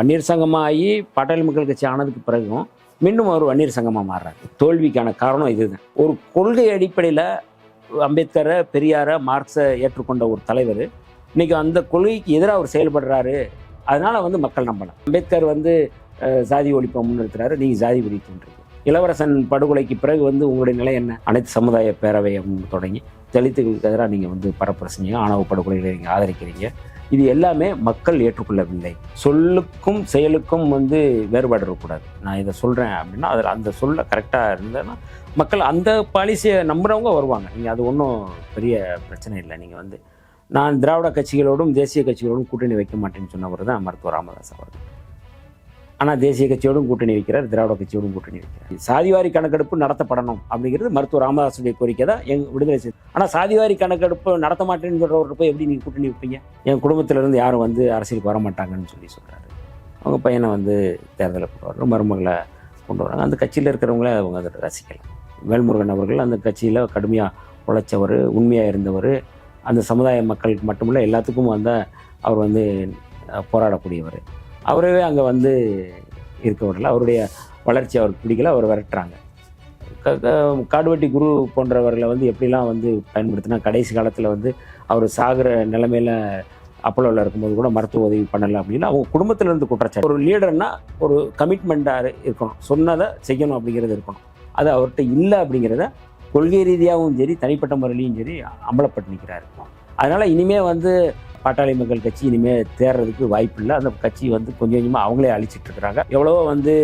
வன்னியர் சங்கமாகி பாட்டாளி மக்கள் கட்சி ஆனதுக்கு பிறகும் மீண்டும் அவர் வன்னியர் சங்கமாக மாறுறாரு. தோல்விக்கான காரணம் இதுதான். ஒரு கொள்கை அடிப்படையில் அம்பேத்கரை பெரியாரை மார்க்ஸை ஏற்றுக்கொண்ட ஒரு தலைவர். இன்றைக்கி அந்த கொள்கைக்கு எதிராக அவர் செயல்படுறாரு. அதனால் வந்து மக்கள் நம்பலாம் அம்பேத்கர் வந்து சாதி ஒழிப்பை முன்னிறுத்துறாரு. நீங்கள் ஜாதி ஒழிக்கின்றது இளவரசன் படுகொலைக்கு பிறகு வந்து உங்களுடைய நிலை என்ன? அனைத்து சமுதாய பேரவையும் தொடங்கி தலித்துகளுக்கு எதிராக நீங்கள் வந்து பரப்புரசிங்க ஆணவ படுகொலைகளை நீங்கள் ஆதரிக்கிறீங்க. இது எல்லாமே மக்கள் ஏற்றுக்கொள்ளவில்லை. சொல்லுக்கும் செயலுக்கும் வந்து வேறுபாடு இருக்கக்கூடாது நான் இதை சொல்கிறேன் அப்படின்னா அதில் அந்த சொல்ல கரெக்டாக இருந்ததுன்னா மக்கள் அந்த பாலிசியை நம்புகிறவங்க வருவாங்க. நீங்கள் அது ஒன்றும் பெரிய பிரச்சனை இல்லை. நீங்கள் வந்து நான் திராவிட கட்சிகளோடும் தேசிய கட்சிகளோடும் கூட்டணி வைக்க மாட்டேன்னு சொன்னவர் தான் மருத்துவர் ராமதாஸ் அவர்கள். ஆனால் தேசிய கட்சியோடும் கூட்டணி வைக்கிறார் திராவிட கட்சியோடும் கூட்டணி வைக்கிறார். சாதிவாரி கணக்கெடுப்பு நடத்தப்படணும் அப்படிங்கிறது மருத்துவர் ராமதாசுடைய கோரிக்கை தான் எங்கள் விடுதலை செய்து ஆனால் சாதிவாரி கணக்கெடுப்பு நடத்த மாட்டேன்னு போய் எப்படி நீங்கள் கூட்டணி வைப்பீங்க? என் குடும்பத்திலேருந்து யாரும் வந்து அரசியலுக்கு வர மாட்டாங்கன்னு சொல்லி சொல்கிறாரு அவங்க பையனை வந்து தேர்தலில் கொண்டு வர்றாரு மருமகளை கொண்டு வராங்க அந்த கட்சியில் இருக்கிறவங்களே அவங்க அதை ரசிக்கலாம். வேல்முருகன் அவர்கள் அந்த கட்சியில் கடுமையாக உழைச்சவர் உண்மையாக இருந்தவர். அந்த சமுதாய மக்களுக்கு மட்டுமில்ல எல்லாத்துக்கும் வந்த அவர் வந்து போராடக்கூடியவர். அவரவே அங்கே வந்து இருக்க விடல. அவருடைய வளர்ச்சி அவருக்கு பிடிக்கல. அவர் விரட்டுறாங்க. காடுவெட்டி குரு போன்றவர்களை வந்து எப்படிலாம் வந்து பயன்படுத்தினா கடைசி காலத்தில் வந்து அவர் சாகிற நிலைமையில அப்போலோவில் இருக்கும்போது கூட மருத்துவ உதவி பண்ணலை அப்படின்னா அவங்க குடும்பத்திலேருந்து குற்றச்சாட்டு. ஒரு லீடர்னா ஒரு கமிட்மெண்ட்டாக இருக்கணும். சொன்னதை செய்யணும் அப்படிங்கிறது இருக்கணும். அது அவர்கிட்ட இல்லை அப்படிங்கிறத கொள்கை ரீதியாகவும் சரி தனிப்பட்ட முறையிலையும் சரி அம்பலப்பட்டு நிற்கிறாரு அதனால் இனிமேல் வந்து பாட்டாளி மக்கள் கட்சி இனிமே தேர்றதுக்கு வாய்ப்பு இல்லை அந்த கட்சி வந்து கொஞ்சம் கொஞ்சமாக அவங்களே அழிச்சிட்டு இருக்கிறாங்க எவ்வளவோ வந்து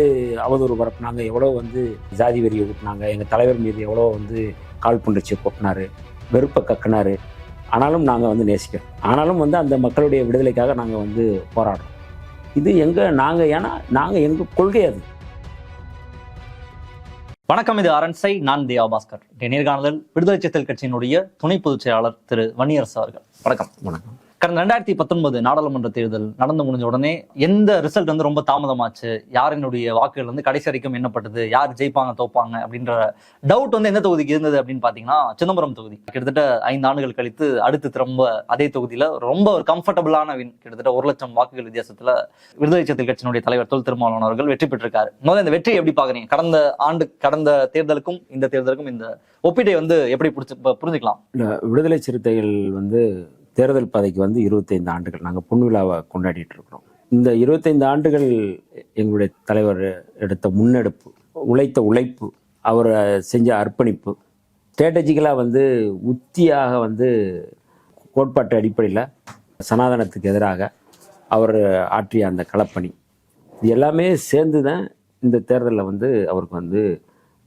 அவதூறு பரப்புனாங்க எவ்வளோ வந்து ஜாதி வெறியை ஊட்டினாங்க எங்கள் தலைவர் மீது எவ்வளோ வந்து கால் புணர்ச்சியை கொட்டினாரு வெறுப்பை கக்கினாரு. ஆனாலும் நாங்கள் வந்து நேசிக்கிறோம். ஆனாலும் வந்து அந்த மக்களுடைய விடுதலைக்காக நாங்கள் வந்து போராடுறோம். இது எங்கள் நாங்கள் ஏன்னா நாங்கள் எங்கள் கொள்கை அது. வணக்கம் இது அரண்சை நான் தியா பாஸ்கர். நேர்காணலில் விடுதலை சிறுத்தைகள் கட்சியினுடைய துணை பொதுச் செயலாளர் திரு வன்னியரசு அவர்கள். வணக்கம். வணக்கம். கடந்த ரெண்டாயிரத்தி பத்தொன்பது நாடாளுமன்ற தேர்தல் நடந்து முடிஞ்ச உடனே எந்த ரிசல்ட் வந்து ரொம்ப தாமதமாச்சு? யாரினுடைய வாக்குகள் வந்து கடைசி வரைக்கும் என்னப்பட்டது யார் ஜெயிப்பாங்க தோப்பாங்க அப்படின்ற டவுட் வந்து எந்த தொகுதிக்கு இருந்தது அப்படின்னு பாத்தீங்கன்னா சிதம்பரம் தொகுதி. கிட்டத்தட்ட ஐந்து ஆண்டுகள் கழித்து அடுத்து திரும்ப அதே தொகுதியில ரொம்ப ஒரு கம்ஃபர்டபுளான வின் கிட்டத்தட்ட ஒரு லட்சம் வாக்குகள் வித்தியாசத்துல விடுதலை சிறுத்தைகள் கட்சியினுடைய தலைவர் தொல் திருமாவளவன் அவர்கள் வெற்றி பெற்றிருக்காரு. முதல்ல இந்த வெற்றி எப்படி பாக்குறீங்க கடந்த ஆண்டு கடந்த தேர்தலுக்கும் இந்த தேர்தலுக்கும் இந்த ஒப்பீட்டை வந்து எப்படி புரிஞ்சு புரிஞ்சுக்கலாம்? விடுதலை சிறுத்தைகள் வந்து தேர்தல் பாதைக்கு வந்து இருபத்தைந்து ஆண்டுகள் நாங்கள் பொன்விழாவை கொண்டாடிட்டு இருக்கிறோம் இந்த இருபத்தைந்து ஆண்டுகள் எங்களுடைய தலைவர் எடுத்த முன்னெடுப்பு உழைத்த உழைப்பு அவர் செஞ்ச அர்ப்பணிப்பு ஸ்ட்ராட்டஜிக்கலாக வந்து உத்தியாக வந்து கோட்பாட்டு அடிப்படையில் சனாதனத்துக்கு எதிராக அவர் ஆற்றிய அந்த களப்பணி. இது எல்லாமே சேர்ந்து தான் இந்த தேர்தலில் வந்து அவருக்கு வந்து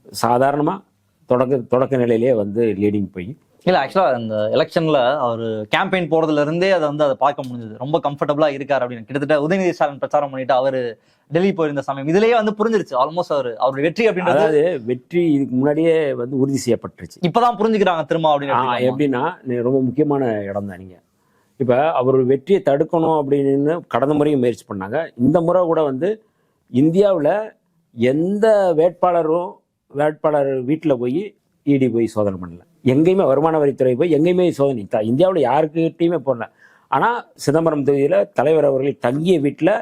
சாதாரணமாக தொடக்க தொடக்க நிலையிலே வந்து லீடிங் போய் இல்ல ஆக்சுவலா இந்த எலெக்ஷன்ல அவர் கேம்பெயின் போறதுல இருந்தே அதை வந்து அதை பார்க்க முடிஞ்சது. ரொம்ப கம்ஃபர்டபுளா இருக்காரு அப்படின்னு. கிட்டத்தட்ட உதயநிதி ஸ்டாலின் பிரச்சாரம் பண்ணிட்டு அவரு டெல்லி போயிருந்த சமயம். இதுலயே வந்து புரிஞ்சிருச்சு. ஆல்மோஸ்ட் அவர் அவருடைய வெற்றி அப்படின்றது வெற்றி இதுக்கு முன்னாடியே வந்து உறுதி செய்யப்பட்டுருச்சு. இப்பதான் புரிஞ்சுக்கிறாங்க திரும்ப அப்படின்னு? எப்படின்னா நீ ரொம்ப முக்கியமான இடம் தான் நீங்கள் இப்போ அவர் வெற்றியை தடுக்கணும் அப்படின்னு கடந்த முறையும் முயற்சி பண்ணாங்க. இந்த முறை கூட வந்து இந்தியாவில் எந்த வேட்பாளரும் வேட்பாளர் வீட்டில் போய் இடி போய் சோதனை பண்ணல. எங்கேயுமே வருமான வரித்துறை போய் எங்கேயுமே சோதனை தான் இந்தியாவில் யாருக்கிட்டையுமே போடல. ஆனால் சிதம்பரம் தொகுதியில் தலைவர் அவர்கள் தங்கிய வீட்டில்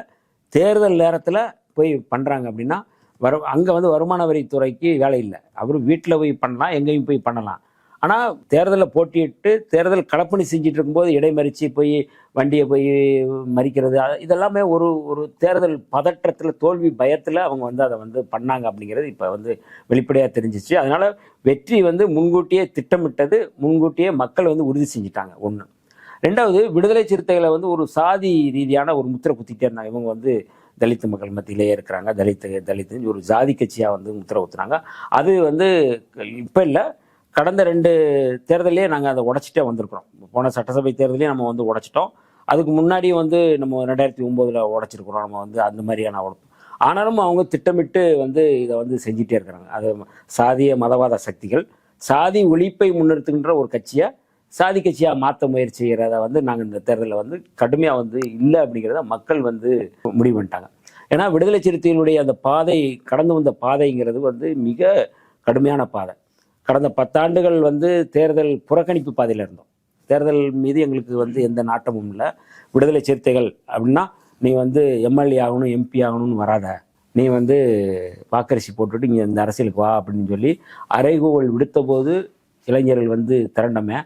தேர்தல் நேரத்தில் போய் பண்ணுறாங்க அப்படின்னா வரு அங்கே வந்து வருமான வரித்துறைக்கு வேலை இல்லை. அவர் வீட்டில் போய் பண்ணலாம் எங்கேயும் போய் பண்ணலாம். ஆனால் தேர்தலில் போட்டியிட்டு தேர்தல் களப்பணி செஞ்சுட்டு இருக்கும்போது இடைமறிச்சு போய் வண்டியை போய் மறிக்கிறது இதெல்லாமே ஒரு ஒரு தேர்தல் பதற்றத்தில் தோல்வி பயத்தில் அவங்க வந்து அதை வந்து பண்ணாங்க அப்படிங்கிறது இப்போ வந்து வெளிப்படையாக தெரிஞ்சிச்சு. அதனால் வெற்றி வந்து முன்கூட்டியே திட்டமிட்டது முன்கூட்டியே மக்கள் வந்து உறுதி செஞ்சுட்டாங்க ஒன்று ரெண்டாவது விடுதலை சிறுத்தைகளை வந்து ஒரு சாதி ரீதியான ஒரு முத்திரை குத்திக்கிட்டே இருந்தாங்க. இவங்க வந்து தலித் மக்கள் மத்தியிலேயே இருக்கிறாங்க. தலித் தலித் ஒரு ஜாதி கட்சியாக வந்து முத்திரை குத்துனாங்க. அது வந்து இப்போ இல்லை கடந்த ரெண்டு தேர்தலே நாங்கள் அதை உடச்சிட்டே வந்திருக்கிறோம். போன சட்டசபை தேர்தலையும் நம்ம வந்து உடைச்சிட்டோம். அதுக்கு முன்னாடி வந்து நம்ம ரெண்டாயிரத்தி ஒம்போதில் உடைச்சிருக்கிறோம். நம்ம வந்து அந்த மாதிரியான உழைப்பு. ஆனாலும் அவங்க திட்டமிட்டு வந்து இதை வந்து செஞ்சிட்டே இருக்கிறாங்க. அது சாதிய மதவாத சக்திகள் சாதி ஒழிப்பை முன்னிறுத்துகின்ற ஒரு கட்சியை சாதி கட்சியாக மாற்ற முயற்சி செய்கிறத வந்து நாங்கள் இந்த தேர்தலில் வந்து கடுமையாக வந்து இல்லை அப்படிங்கிறத மக்கள் வந்து முடிவு பண்ணிட்டாங்க. ஏன்னா விடுதலை சிறுத்தைகளுடைய அந்த பாதை கடந்து வந்த பாதைங்கிறது வந்து மிக கடுமையான பாதை. கடந்த பத்தாண்டுகள் வந்து தேர்தல் புறக்கணிப்பு பாதையில் இருந்தோம். தேர்தல் மீது எங்களுக்கு வந்து எந்த நாட்டமும் இல்லை. விடுதலை சிறுத்தைகள் அப்படின்னா நீ வந்து எம்எல்ஏ ஆகணும் எம்பி ஆகணும்னு வராத. நீ வந்து வாக்கரிசி போட்டுட்டு இங்கே இந்த அரசியலுக்கு வா அப்படின்னு சொல்லி அறைகூவல் விடுத்த போது இளைஞர்கள் வந்து திரண்டமே.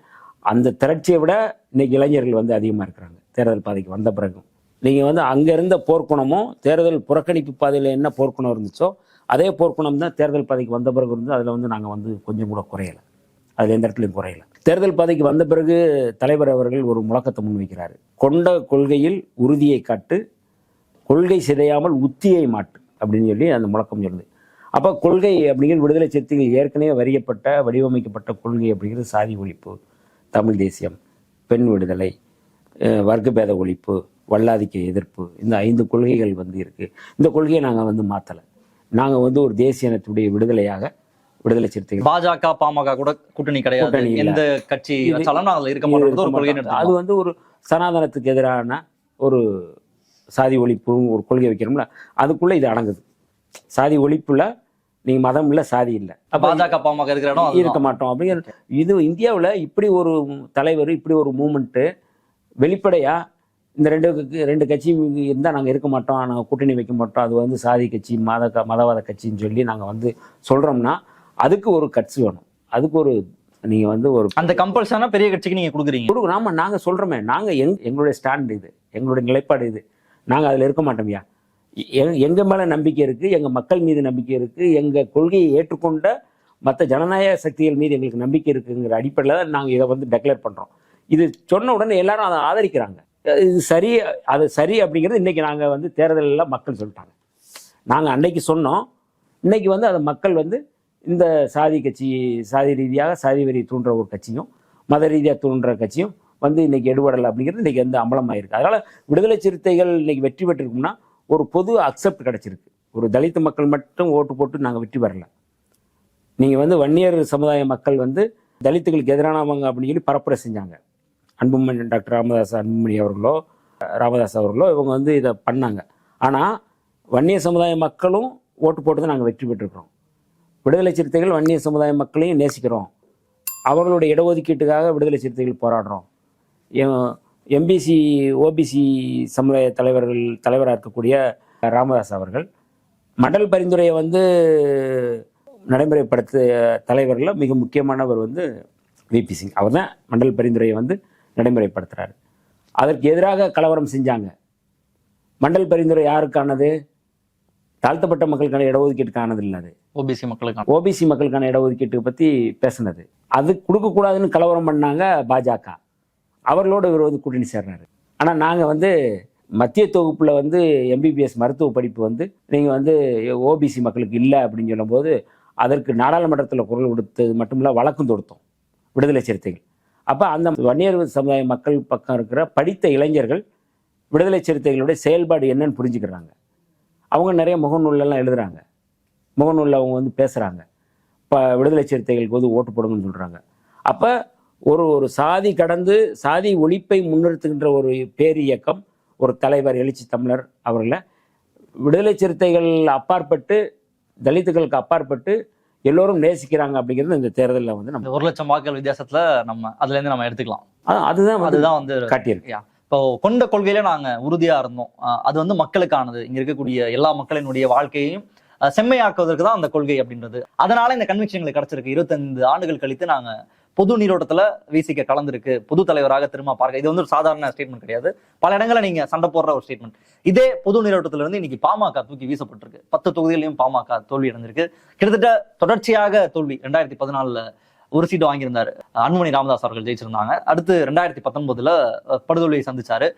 அந்த திரட்சியை விட இன்னைக்கு இளைஞர்கள் வந்து அதிகமாக இருக்கிறாங்க. தேர்தல் பாதைக்கு வந்த பிறகும். நீங்கள் வந்து அங்கே இருந்த போர்க்குணமும் தேர்தல் புறக்கணிப்பு பாதையில் என்ன போர்க்குணம் இருந்துச்சோ அதே போர்க்குணம் தான் தேர்தல் பாதைக்கு வந்த பிறகு இருந்து அதில் வந்து நாங்கள் வந்து கொஞ்சம் கூட குறையலை. அதில் எந்த இடத்துலையும் குறையலை. தேர்தல் பாதைக்கு வந்த பிறகு தலைவர் அவர்கள் ஒரு முழக்கத்தை முன்வைக்கிறார். கொண்ட கொள்கையில் உறுதியை காட்டு கொள்கை சிதையாமல் உத்தியை மாட்டு அப்படின்னு சொல்லி அந்த முழக்கம் சொல்லுது. அப்போ கொள்கை அப்படிங்கிறது விடுதலை சிறுத்தைகள் ஏற்கனவே வரியப்பட்ட வடிவமைக்கப்பட்ட கொள்கை அப்படிங்கிறது சாதி ஒழிப்பு தமிழ் தேசியம் பெண் விடுதலை வர்க்கபேத ஒழிப்பு வல்லாதிக்க எதிர்ப்பு. இந்த ஐந்து கொள்கைகள் வந்து இருக்குது இந்த கொள்கையை நாங்கள் வந்து மாற்றலை நாங்கள் வந்து ஒரு தேசிய இனத்துடைய விடுதலையாக விடுதலை சிறுத்தைகள் பாஜக பாமக கூட கூட்டணி கிடையாது. எந்த கட்சி இருக்க மாட்டோம். ஒரு கொள்கை அது வந்து ஒரு சனாதனத்துக்கு எதிரான ஒரு சாதி ஒழிப்பு ஒரு கொள்கை வைக்கிறோம்ல அதுக்குள்ள இது அடங்குது. சாதி ஒழிப்புல நீங்க மதம் இல்ல சாதி இல்ல. பாஜக பாமக இருக்கிற இடம். இருக்க மாட்டோம். அப்படிங்கிற இது இந்தியாவுல இப்படி ஒரு தலைவர் இப்படி ஒரு மூமெண்ட்டு வெளிப்படையா இந்த ரெண்டு ரெண்டு கட்சி இருந்தால் நாங்கள் இருக்க மாட்டோம். நாங்கள் கூட்டணி வைக்க மாட்டோம். அது வந்து சாதி கட்சி மத க- மதவாத கட்சின்னு சொல்லி நாங்கள் வந்து சொல்கிறோம்னா அதுக்கு ஒரு கட்சி வேணும். அதுக்கு ஒரு நீங்கள் வந்து ஒரு அந்த கம்பல்சனா பெரிய கட்சிக்கு நீங்க கொடுக்குறீங்க. கொடுங்க ஆமா நாங்க சொல்றோமே. நாங்க எங் எங்களுடைய ஸ்டாண்ட் இது. எங்களுடைய நிலைப்பாடு இது. நாங்க அதுல இருக்க மாட்டோம்யா எ- எங்க மேல நம்பிக்கை இருக்கு எங்க மக்கள் மீது நம்பிக்கை இருக்கு எங்க கொள்கையை ஏற்றுக்கொண்ட மற்ற ஜனநாயக சக்திகள் மீது எங்களுக்கு நம்பிக்கை இருக்குங்கிற அடிப்படையில் தான் நாங்கள் இதை வந்து டெக்ளேர் பண்றோம். இது சொன்ன உடனே எல்லாரும் அதை ஆதரிக்கிறாங்க. இது சரி அது சரி அப்படிங்கிறது இன்றைக்கி நாங்கள் வந்து தேர்தலில் மக்கள் சொல்லிட்டாங்க. நாங்கள் அன்னைக்கு சொன்னோம். இன்றைக்கி வந்து அதை மக்கள் வந்து இந்த சாதி கட்சி சாதி ரீதியாக சாதி வெறி தூண்டுற ஒரு கட்சியும் மத ரீதியாக தூண்டுற கட்சியும் வந்து இன்னைக்கு எடுபடலை அப்படிங்கிறது இன்றைக்கி வந்து அம்பலமாயிருக்கு. அதனால் விடுதலை சிறுத்தைகள் இன்னைக்கு வெற்றி பெற்றிருக்கும்னா ஒரு பொது அக்செப்ட் கிடச்சிருக்கு. ஒரு தலித்து மக்கள் மட்டும் ஓட்டு போட்டு நாங்கள் வெற்றி பெறலை. நீங்கள் வந்து வன்னியர் சமுதாய மக்கள் வந்து தலித்துகளுக்கு எதிரானவங்க அப்படின்னு சொல்லி பரப்புரை செஞ்சாங்க. அன்புமணி டாக்டர் ராமதாஸ் அன்புமணி அவர்களோ ராமதாஸ் அவர்களோ இவங்க வந்து இதை பண்ணாங்க. ஆனால் வன்னிய சமுதாய மக்களும் ஓட்டு போட்டு தான் நாங்கள் வெற்றி பெற்றிருக்கிறோம். விடுதலை சிறுத்தைகள் வன்னிய சமுதாய மக்களையும் நேசிக்கிறோம். அவர்களுடைய இடஒதுக்கீட்டுக்காக விடுதலை சிறுத்தைகள் போராடுறோம். எம்பிசி ஓபிசி சமுதாய தலைவர்கள் தலைவராக இருக்கக்கூடிய ராமதாஸ் அவர்கள் மடல் பரிந்துரையை வந்து நடைமுறைப்படுத்த தலைவரில் மிக முக்கியமானவர் வந்து விபி சிங். அவர் தான் மண்டல் பரிந்துரையை வந்து நடைமுறைப்படுத்துகிறார் அதற்கு எதிராக கலவரம் செஞ்சாங்க. மண்டல் பரிந்துரை யாருக்கானது? தாழ்த்தப்பட்ட மக்களுக்கான இடஒதுக்கீட்டுக்கானது இல்லை அது. ஓபிசி மக்களுக்கான. ஓபிசி மக்களுக்கான இடஒதுக்கீட்டு பற்றி பேசுனது. அது கொடுக்கக்கூடாதுன்னு கலவரம் பண்ணாங்க பாஜக. அவர்களோட இவர் வந்து கூட்டணி சேர்றாரு. ஆனால் நாங்கள் வந்து மத்திய தொகுப்பில் வந்து எம்பிபிஎஸ் மருத்துவ படிப்பு வந்து நீங்கள் வந்து ஓபிசி மக்களுக்கு இல்லை அப்படின்னு சொல்லும்போது அதற்கு நாடாளுமன்றத்தில் குரல் கொடுத்தது மட்டுமில்ல வழக்கம் தொடுத்தோம். விடுதலை சிறுத்தைகள். அப்போ அந்த வன்னியர் சமுதாய மக்கள் பக்கம் இருக்கிற படித்த இளைஞர்கள் விடுதலை சிறுத்தைகளுடைய செயல்பாடு என்னன்னு புரிஞ்சுக்கிறாங்க. அவங்க நிறைய முகநூலெல்லாம் எழுதுறாங்க. முகநூலில் அவங்க வந்து பேசுகிறாங்க இப்போ விடுதலை சிறுத்தைகளுக்கு வந்து ஓட்டு போடுங்கன்னு சொல்கிறாங்க அப்போ ஒரு ஒரு சாதி கடந்து சாதி ஒழிப்பை முன்னிறுத்துகின்ற ஒரு பேர் இயக்கம் ஒரு தலைவர் எழுச்சி தமிழர் அவர்களை விடுதலை சிறுத்தைகள் அப்பாற்பட்டு தலித்துகளுக்கு அப்பாற்பட்டு எல்லோரும் நேசிக்கிறாங்க அப்படிங்கிறது இந்த தேர்தலில் வந்து நம்ம ஒரு லட்சம் வாக்குகள் வித்தியாசத்துல நம்ம அதுல இருந்து நம்ம எடுத்துக்கலாம். அது- அதுதான் அதுதான் வந்து காட்டியிருக்கு. இப்போ கொண்ட கொள்கையில நாங்க உறுதியா இருந்தோம். அது வந்து மக்களுக்கானது. இங்க இருக்கக்கூடிய எல்லா மக்களினுடைய வாழ்க்கையையும் செம்மையாக்குவதற்கு தான் அந்த கொள்கை அப்படின்றது. அதனால இந்த கன்விக்ஷன் கிடைச்சிருக்கு. இருபத்தைந்து ஆண்டுகள் கழித்து நாங்க பொது நீரோட்டத்துல விசிக்க கலந்துருக்கு. பொது தலைவராக திரும்ப பார்க்க இது வந்து ஒரு சாதாரண ஸ்டேட்மெண்ட் கிடையாது. பல இடங்களில் நீங்க சண்டை போடுற ஒரு ஸ்டேட்மெண்ட் இதே பொது நீரோட்டத்துல இருந்து இன்னைக்கு பாமக தூக்கி வீசப்பட்டிருக்கு. பத்து தொகுதியிலையும் பாமக தோல்வி அடைஞ்சிருக்கு. கிட்டத்தட்ட தொடர்ச்சியாக தோல்வி ரெண்டாயிரத்தி பதினாலுல ஒரு சீட்டு வாங்கியிருந்தாரு. அன்புமணி ராமதாஸ் அவர்கள் ஜெயிச்சிருந்தாங்க. அடுத்து ரெண்டாயிரத்தி பத்தொன்பதுல படுதோல்வியை சந்திச்சாரு.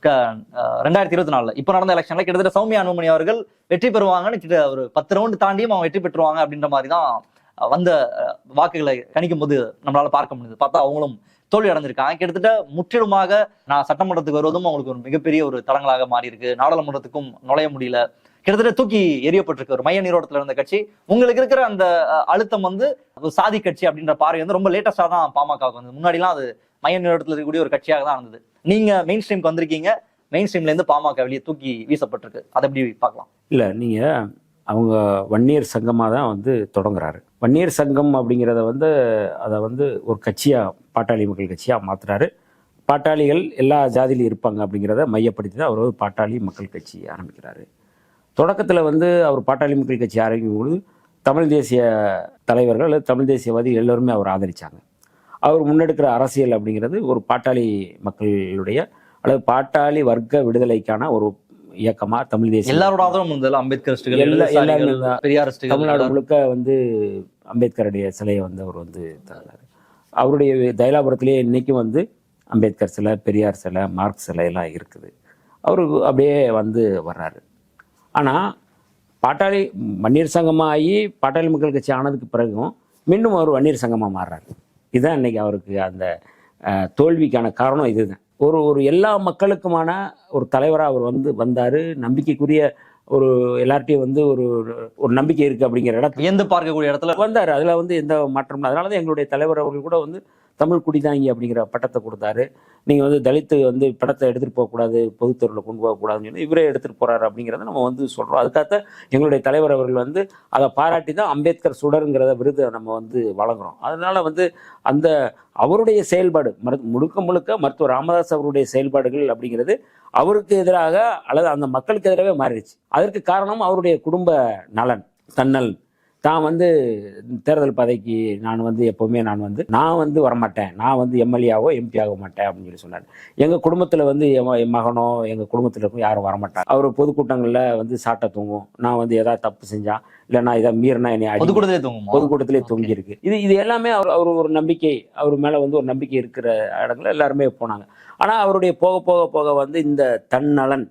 க- ரெண்டாயிரத்தி இருபத்தி நாலுல. இப்ப நடந்த எலெக்ஷன்ல கிட்டத்தட்ட சௌமியா அன்புமணி அவர்கள் வெற்றி பெறுவாங்கன்னு கிட்ட ஒரு பத்து ரவுண்டு தாண்டியும் அவங்க வெற்றி பெற்றுவாங்க அப்படின்ற மாதிரி தான் வந்த வாக்குகளை கணிக்கும் போது நம்மளால பார்க்க முடியுது பார்த்தா அவங்களும் தோல்வி அடைஞ்சிருக்காங்க. கிட்டத்தட்ட முற்றிலுமாக நான் சட்டமன்றத்துக்கு வருவதும் அவங்களுக்கு ஒரு மிகப்பெரிய ஒரு தளங்களாக மாறி இருக்கு நாடாளுமன்றத்துக்கும் நுழைய முடியல. கிட்டத்தட்ட தூக்கி எரியப்பட்டிருக்கு ஒரு மைய நீரோட்டத்துல இருந்த கட்சி. உங்களுக்கு இருக்கிற அந்த அழுத்தம் வந்து சாதி கட்சி அப்படின்ற பார்வை வந்து ரொம்ப லேட்டஸ்டாக தான் பாமகவுக்கு வந்து முன்னாடிலாம் அது மைய நீரோட்டத்தில் இருக்கக்கூடிய ஒரு கட்சியாக தான் இருந்தது. நீங்க மெயின் ஸ்ட்ரீம்க்கு வந்திருக்கீங்க. மெயின் ஸ்ட்ரீம்ல இருந்து பாமக வெளியே தூக்கி வீசப்பட்டிருக்கு. அதை எப்படி பார்க்கலாம்? இல்லை நீங்கள் அவங்க வன்னியர் சங்கமாக தான் வந்து தொடங்குறாரு. வன்னியர் சங்கம் அப்படிங்கிறத வந்து அதை வந்து ஒரு கட்சியாக பாட்டாளி மக்கள் கட்சியாக மாற்றுறாரு பாட்டாளிகள் எல்லா ஜாதியிலும் இருப்பாங்க அப்படிங்கிறத மையப்படுத்தி தான் அவர் வந்து பாட்டாளி மக்கள் கட்சி ஆரம்பிக்கிறாரு. தொடக்கத்தில் வந்து அவர் பாட்டாளி மக்கள் கட்சி ஆரம்பிக்கும் பொழுது தமிழ் தேசிய தலைவர்கள் அல்லது தமிழ் தேசியவாதி எல்லோருமே அவர் ஆதரித்தாங்க அவர் முன்னெடுக்கிற அரசியல் அப்படிங்கிறது ஒரு பாட்டாளி மக்களுடைய அல்லது பாட்டாளி வர்க்க விடுதலைக்கான ஒரு இயக்கமா தமிழ் தேசிய எல்லாரோட ஆதரவும் இருந்தது அம்பேத்கரிஸ்டுகள் எல்லா- இடதுசாரிகள், எல்லாருமே பெரியாரிஸ்டுகள் தமிழ்நாடு முழுக்க வந்து அம்பேத்கருடைய சிலையை வந்து அவர் வந்து தந்தார் அவருடைய தைலாபுரத்திலேயே இன்னைக்கும் வந்து அம்பேத்கர் சிலை பெரியார் சிலை மார்க் சிலை எல்லாம் இருக்குது. அவர் அப்படியே வந்து வர்றாரு. ஆனால் பாட்டாளி வன்னியர் சங்கமாக ஆகி பாட்டாளி மக்கள் கட்சி ஆனதுக்கு பிறகும் மீண்டும் அவர் வன்னியர் சங்கமாக மாறுறாரு. இதுதான் இன்னைக்கு அவருக்கு அந்த தோல்விக்கான காரணம் இதுதான். ஒரு ஒரு எல்லா மக்களுக்குமான ஒரு தலைவராக அவர் வந்து வந்தார். நம்பிக்கைக்குரிய ஒரு எல்லார்ட்டையும் வந்து ஒரு ஒரு நம்பிக்கை இருக்குது அப்படிங்கிற இடத்துல வியந்து பார்க்கக்கூடிய இடத்துல வந்தார். அதில் வந்து எந்த மாற்றம் இல்லை. அதனால தான் எங்களுடைய தலைவர் அவர்கள் கூட வந்து தமிழ் குடிதாங்கி அப்படிங்கிற பட்டத்தை கொடுத்தாரு. நீங்கள் வந்து தலித்து வந்து படத்தை எடுத்துகிட்டு போகக்கூடாது பொதுத்தெருவில் கொண்டு போகக்கூடாதுன்னு சொல்லி இவரே எடுத்துகிட்டு போகிறாரு அப்படிங்கிறத நம்ம வந்து சொல்கிறோம் அதுக்காக எங்களுடைய தலைவர் அவர்கள் வந்து அதை பாராட்டி தான் அம்பேத்கர் சுடருங்கிறத விருதை நம்ம வந்து வழங்குகிறோம் அதனால் வந்து அந்த அவருடைய செயல்பாடு மரு முழுக்க முழுக்க மருத்துவர் ராமதாஸ் அவருடைய செயல்பாடுகள் அப்படிங்கிறது அவருக்கு எதிராக அல்லது அந்த மக்களுக்கு எதிராகவே மாறிடுச்சு. அதற்கு காரணம் அவருடைய குடும்ப நலன் தன்னல் தான் வந்து தேர்தல் பதவிக்கு நான் வந்து எப்போவுமே நான் வந்து நான் வந்து வரமாட்டேன். நான் வந்து எம்எல்ஏவோ எம்பி ஆக மாட்டேன் அப்படின்னு சொல்லி சொன்னார். எங்கள் குடும்பத்தில் வந்து என் மகனோ எங்கள் குடும்பத்தில் இருக்கும் யாரும் வரமாட்டாங்க. அவர் பொதுக்கூட்டங்களில் வந்து சாட்டை தூங்கும். நான் வந்து ஏதாவது தப்பு செஞ்சா இல்லை நான் இதை மீறினா என்னை அடி பொதுக்கூடத்திலே தூங்குமா? பொதுக்கூட்டத்திலே தொங்கி இருக்கு இது இது எல்லாமே அவர் அவர் ஒரு நம்பிக்கை அவர் மேலே வந்து ஒரு நம்பிக்கை இருக்கிற இடங்கள்ல எல்லாருமே போனாங்க. ஆனால் அவருடைய போக போக போக வந்து இந்த தன்னலன்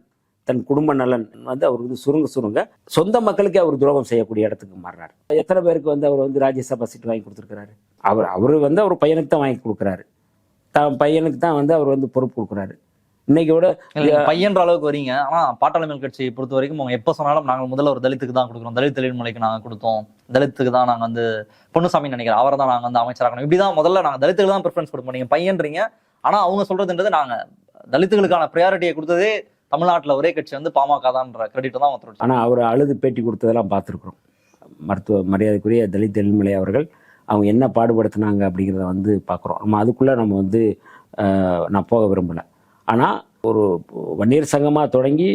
தன் குடும்ப நலன் வந்து அவர் வந்து சுருங்க சுருங்க சொந்த மக்களுக்கே அவர் துரோகம் செய்யக்கூடிய இடத்துக்கு மாறுறாரு. எத்தனை பேருக்கு வந்து அவர் வந்து ராஜ்யசபா சீட் வாங்கி கொடுத்துருக்காரு அவர் அவர் வந்து அவர் பையனுக்கு தான் வாங்கி கொடுக்குறாரு. தான் பையனுக்கு தான் வந்து அவர் வந்து பொறுப்பு கொடுக்குறாரு. இன்னைக்கு விட பையன்ற அளவுக்கு வரீங்க. ஆனா பாட்டாளி மேல் கட்சியை பொறுத்த வரைக்கும் அவங்க எப்ப சொன்னாலும் நாங்க முதல்ல ஒரு தலித்துக்கு தான் கொடுக்குறோம். தலித் தொழில்முறைக்கு நாங்க கொடுத்தோம். தலித்துக்கு தான் நாங்க வந்து பொன்னுசாமி நினைக்கிறேன். அவரை தான் நாங்க வந்து அமைச்சராக்கணும். இப்படிதான் முதல்ல நாங்க தலித்துக்கு தான் ப்ரிஃபரன்ஸ் கொடுப்போம். நீங்க பையன்றீங்க. ஆனா அவங்க சொல்றதுன்றது நாங்க தலித்துகளுக்கான ப்ரையாரிட்டியை கொடுத்ததே தமிழ்நாட்டுல ஒரே கட்சி வந்து பாமக தான்ன்ற கிரெடிட் தான் ஒருத்தர் ஆனால் அவர் அழுது பேட்டி கொடுத்ததெல்லாம் பார்த்துருக்குறோம். மருத்துவ மரியாதைக்குரிய தலித் எழில்மலை அவர்கள் அவங்க என்ன பாடுபடுத்தினாங்க அப்படிங்கிறத வந்து பார்க்குறோம். நம்ம அதுக்குள்ளே நம்ம வந்து நான் போக விரும்பலை. ஆனால் ஒரு வன்னியர் சங்கமாக தொடங்கி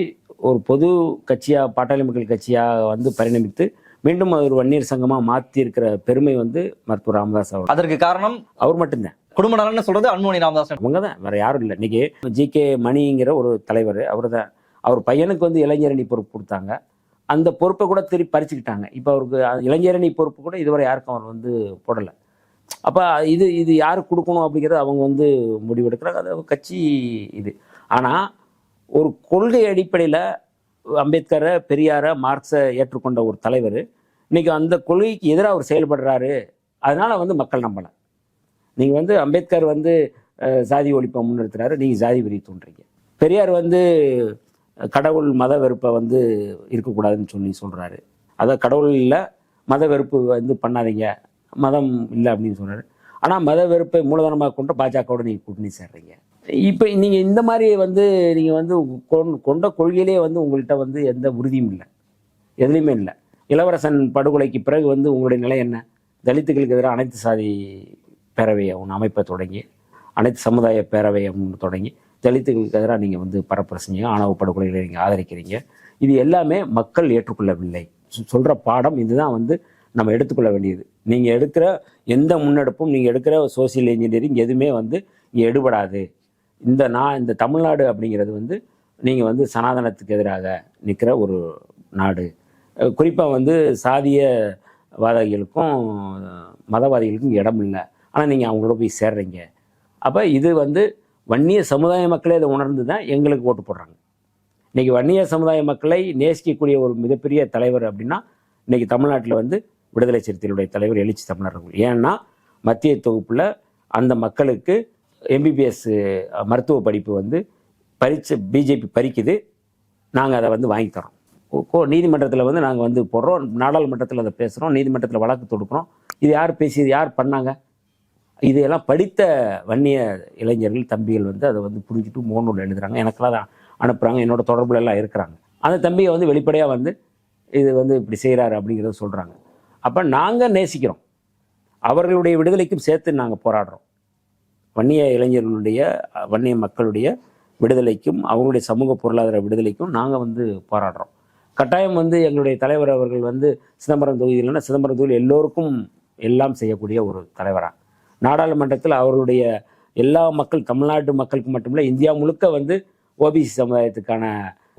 ஒரு பொது கட்சியாக பாட்டாளி மக்கள் கட்சியாக வந்து பரிணமித்து மீண்டும் ஒரு வன்னியர் சங்கமாக மாற்றி இருக்கிற பெருமை வந்து மருத்துவர் ராமதாஸ் அவர் அதற்கு காரணம் அவர் மட்டும்தான். குடும்ப நலன்னு சொல்றது அன்புமணி ராமதாசன் அவங்க தான் வேற யாரும் இல்லை. இன்னைக்கு ஜி கே மணிங்கிற ஒரு தலைவர் அவர் தான் அவர் பையனுக்கு வந்து இளைஞரணி பொறுப்பு கொடுத்தாங்க. அந்த பொறுப்பை கூட திருப்பி பறிச்சுக்கிட்டாங்க. இப்போ அவருக்கு இளைஞரணி பொறுப்பு கூட இதுவரை யாருக்கும் அவர் வந்து போடலை. அப்போ இது இது யாருக்கு கொடுக்கணும் அப்படிங்கிறத அவங்க வந்து முடிவெடுக்கிறாங்க. அது கட்சி இது. ஆனால் ஒரு கொள்கை அடிப்படையில் அம்பேத்கரை பெரியாரை மார்க்ஸை ஏற்றுக்கொண்ட ஒரு தலைவர் இன்றைக்கி அந்த கொள்கைக்கு எதிராக அவர் செயல்படுறாரு. அதனால் வந்து மக்கள் நம்பலை. நீங்கள் வந்து அம்பேத்கர் வந்து சாதி ஒழிப்பை முன்னிறுத்துறாரு. நீங்கள் சாதி வெறி தோன்றீங்க பெரியார் வந்து கடவுள் மத வெறுப்பை வந்து இருக்கக்கூடாதுன்னு சொல்லி சொல்கிறாரு அதான் கடவுள் இல்லை மத வெறுப்பு வந்து பண்ணாதீங்க. மதம் இல்லை அப்படின்னு சொல்கிறாரு ஆனால் மத வெறுப்பை மூலதனமாக கொண்டு பாஜகவோட நீங்கள் கூட்டணி சேர்றீங்க. இப்போ நீங்கள் இந்த மாதிரி வந்து நீங்கள் வந்து கொண்- கொண்ட கொள்கையிலே வந்து உங்கள்கிட்ட வந்து எந்த உறுதியும் இல்லை. எதுலேயுமே இல்லை. இளவரசன் படுகொலைக்கு பிறகு வந்து உங்களுடைய நிலை என்ன? தலித்துகளுக்கு எதிராக அனைத்து சாதி பேரவையை ஒன்று அமைப்பை தொடங்கி அனைத்து சமுதாய பேரவையை ஒன்று தொடங்கி தலித்துகளுக்கு எதிராக நீங்கள் வந்து பரப்புரை செஞ்சீங்க ஆணவ படுகொலைகளை நீங்கள் ஆதரிக்கிறீங்க. இது எல்லாமே மக்கள் ஏற்றுக்கொள்ளவில்லை. சொல்கிற பாடம் இதுதான் வந்து நம்ம எடுத்துக்கொள்ள வேண்டியது. நீங்கள் எடுக்கிற எந்த முன்னெடுப்பும் நீங்கள் எடுக்கிற சோசியல் இன்ஜினியரிங் எதுவுமே வந்து இங்கே எடுபடாது. இந்த நான் இந்த தமிழ்நாடு அப்படிங்கிறது வந்து நீங்கள் வந்து சனாதனத்துக்கு எதிராக நிற்கிற ஒரு நாடு. குறிப்பாக வந்து சாதியவாதிகளுக்கும் மதவாதிகளுக்கும் இடம் இல்லை. ஆனால் நீங்கள் அவங்களோட போய் சேர்றீங்க. அப்போ இது வந்து வன்னிய சமுதாய மக்களே இதை உணர்ந்து தான் எங்களுக்கு ஓட்டு போடுறாங்க. இன்னைக்கு வன்னிய சமுதாய மக்களை நேசிக்கக்கூடிய ஒரு மிகப்பெரிய தலைவர் அப்படின்னா இன்றைக்கி தமிழ்நாட்டில் வந்து விடுதலை சிறுத்தைகளுடைய தலைவர் எழுச்சி தமிழர் ஏன்னா மத்திய தொகுப்பில் அந்த மக்களுக்கு எம்பிபிஎஸ் மருத்துவ படிப்பு வந்து பறிச்சு பிஜேபி பறிக்குது. நாங்கள் அதை வந்து வாங்கி தரோம் கோ நீதிமன்றத்தில் வந்து நாங்கள் வந்து போடுறோம். நாடாளுமன்றத்தில் அதை பேசுகிறோம் நீதிமன்றத்தில் வழக்கு தொடுக்கிறோம். இது யார் பேசியது யார் பண்ணாங்க? இதையெல்லாம் படித்த வன்னிய இளைஞர்கள் தம்பிகள் வந்து அதை வந்து புரிஞ்சுட்டு மோனூல் எழுதுறாங்க. எனக்கெல்லாம் அனுப்புகிறாங்க என்னோட தொடர்புல எல்லாம் இருக்கிறாங்க. அந்த தம்பியை வந்து வெளிப்படையாக வந்து இது வந்து இப்படி செய்கிறாரு அப்படிங்கிறத சொல்கிறாங்க அப்போ நாங்கள் நேசிக்கிறோம். அவர்களுடைய விடுதலைக்கும் சேர்த்து நாங்கள் போராடுறோம். வன்னிய இளைஞர்களுடைய வன்னிய மக்களுடைய விடுதலைக்கும் அவங்களுடைய சமூக பொருளாதார விடுதலைக்கும் நாங்கள் வந்து போராடுறோம். கட்டாயம் வந்து எங்களுடைய தலைவர் அவர்கள் வந்து சிதம்பரம் தொகுதியில்னா சிதம்பரம் தொகுதியில் எல்லோருக்கும் எல்லாம் செய்யக்கூடிய ஒரு தலைவராக நாடாளுமன்றத்தில் அவர்களுடைய எல்லா மக்கள் தமிழ்நாட்டு மக்களுக்கு மட்டுமில்லை இந்தியா முழுக்க வந்து ஓபிசி சமுதாயத்துக்கான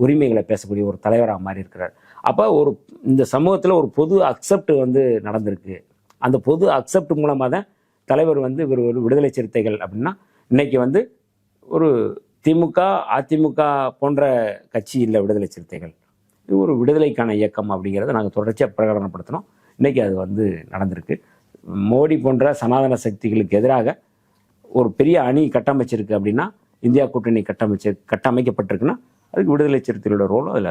உரிமைகளை பேசக்கூடிய ஒரு தலைவராக மாறி இருக்கிறார். அப்போ ஒரு இந்த சமூகத்தில் ஒரு பொது அக்செப்ட் வந்து நடந்திருக்கு. அந்த பொது அக்செப்ட் மூலமாக தான் தலைவர் வந்து இவர் ஒரு விடுதலை சிறுத்தைகள் அப்படின்னா இன்னைக்கு வந்து ஒரு திமுக அதிமுக போன்ற கட்சி இல்லை விடுதலை சிறுத்தைகள். இது ஒரு விடுதலைக்கான இயக்கம் அப்படிங்கிறத நாங்கள் தொடர்ச்சியாக பிரகடனப்படுத்தினோம் இன்றைக்கி அது வந்து நடந்திருக்கு. மோடி போன்ற சனாதன சக்திகளுக்கு எதிராக ஒரு பெரிய அணி கட்டமைச்சிருக்கு அப்படின்னா இந்தியா கூட்டணி கட்டமைச்சு கட்டமைக்கப்பட்டிருக்குன்னா அதுக்கு விடுதலை சிறுத்தைகளோட ரோல் அதில்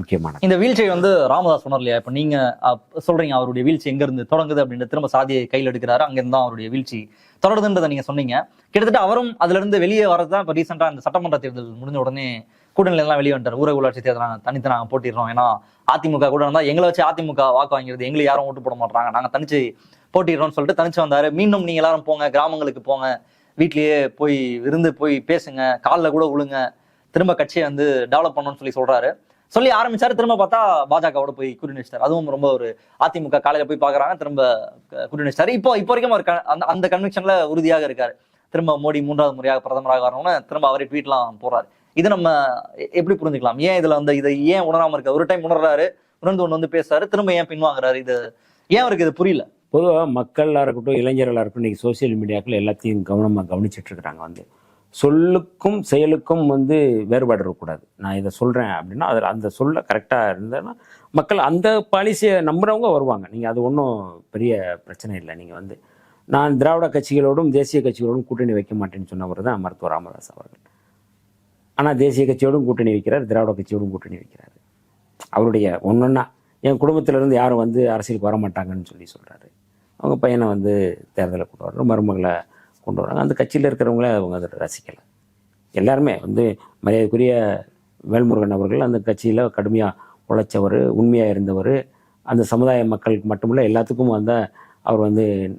முக்கியமான இந்த வீழ்ச்சியை வந்து ராமதாஸ் சொன்னார் இல்லையா? இப்போ நீங்கள் சொல்கிறீங்க அவருடைய வீழ்ச்சி எங்கேருந்து தொடங்குது அப்படின்னு திரும்ப சாதியை கையில் எடுக்கிறாரு அங்கேருந்து தான் அவருடைய வீழ்ச்சி தொடருதுன்றதை நீங்கள் சொன்னீங்க. கிட்டத்தட்ட அவரும் அதுலேருந்து வெளியே வரது தான் இப்போ ரீசெண்டாக இந்த சட்டமன்ற தேர்தல் முடிஞ்ச உடனே கூட்டணியில எல்லாம் வெளியே வந்துட்டார். ஊரக உள்ளாட்சி தேர்தல் நாங்கள் தனித்து நாங்கள் போட்டிடுறோம். ஏன்னா அதிமுக கூட இருந்தால் எங்களை வச்சு அதிமுக வாக்கு வாங்கிறது எங்களை யாரும் ஓட்டு போட மாட்டாங்க நாங்கள் தனிச்சு போட்டிடுறோம்னு சொல்லிட்டு தனிச்சு வந்தாரு. மீண்டும் நீங்க எல்லாரும் போங்க கிராமங்களுக்கு போங்க. வீட்லயே போய் விருந்து போய் பேசுங்க. காலில் கூட விழுங்க திரும்ப கட்சியை வந்து டெவலப் பண்ணணும்னு சொல்லி சொல்றாரு. சொல்லி ஆரம்பிச்சாரு. திரும்ப பார்த்தா பாஜகவோட போய் குறிநிச்சிட்டார் அதுவும் ரொம்ப ஒரு அதிமுக காலையில போய் பாக்குறாங்க திரும்ப க- இப்போ இப்போ வரைக்கும் அவர் க- அந்த அந்த கன்விக்ஷன்ல உறுதியாக இருக்காரு. திரும்ப மோடி மூன்றாவது முறையாக பிரதமராக வரணும்னு திரும்ப அவரே ட்வீட்லாம் போறாரு இது நம்ம எ- எப்படி புரிஞ்சுக்கலாம்? ஏன் இதுல வந்து இதை ஏன் உணராம இருக்காரு? ஒரு டைம் உணர்றாரு. உணர்ந்து ஒன்று வந்து பேசுறாரு. திரும்ப ஏன் பின்வாங்குறாரு? இது ஏன் அவருக்கு இது புரியல? பொதுவாக மக்களாக இருக்கட்டும் இளைஞர்களாக இருக்கட்டும் இன்றைக்கி சோஷியல் மீடியாக்கள் எல்லாத்தையும் கவனமாக கவனிச்சிட்ருக்குறாங்க வந்து. சொல்லுக்கும் செயலுக்கும் வந்து வேறுபாடு இருக்கக்கூடாது. நான் இதை சொல்கிறேன் அப்படின்னா அதில் அந்த சொல்ல கரெக்டாக இருந்ததுன்னா மக்கள் அந்த பாலிசியை நம்புகிறவங்க வருவாங்க. நீங்கள் அது ஒன்றும் பெரிய பிரச்சனை இல்லை. நீங்கள் வந்து நான் திராவிட கட்சிகளோடும் தேசிய கட்சிகளோடும் கூட்டணி வைக்க மாட்டேன்னு சொன்னவர் தான் மருத்துவர் ராமதாஸ் அவர்கள். ஆனால் தேசிய கட்சியோடும் கூட்டணி வைக்கிறார் திராவிட கட்சியோடும் கூட்டணி வைக்கிறார். அவருடைய ஒன்றுன்னா என் குடும்பத்திலேருந்து யாரும் வந்து அரசியலுக்கு வர மாட்டாங்கன்னு சொல்லி சொல்கிறாரு அவங்க பையனை வந்து தேர்தலில் கொண்டு வர்றாரு மருமகளை கொண்டு வராங்க அந்த கட்சியில் இருக்கிறவங்களே அவங்க அதை ரசிக்கலை. எல்லாருமே வந்து மரியாதைக்குரிய வேல்முருகன் அவர்கள் அந்த கட்சியில் கடுமையாக உழைச்சவர் உண்மையாக இருந்தவர். அந்த சமுதாய மக்களுக்கு மட்டுமில்ல எல்லாத்துக்கும் வந்து அவர் வந்து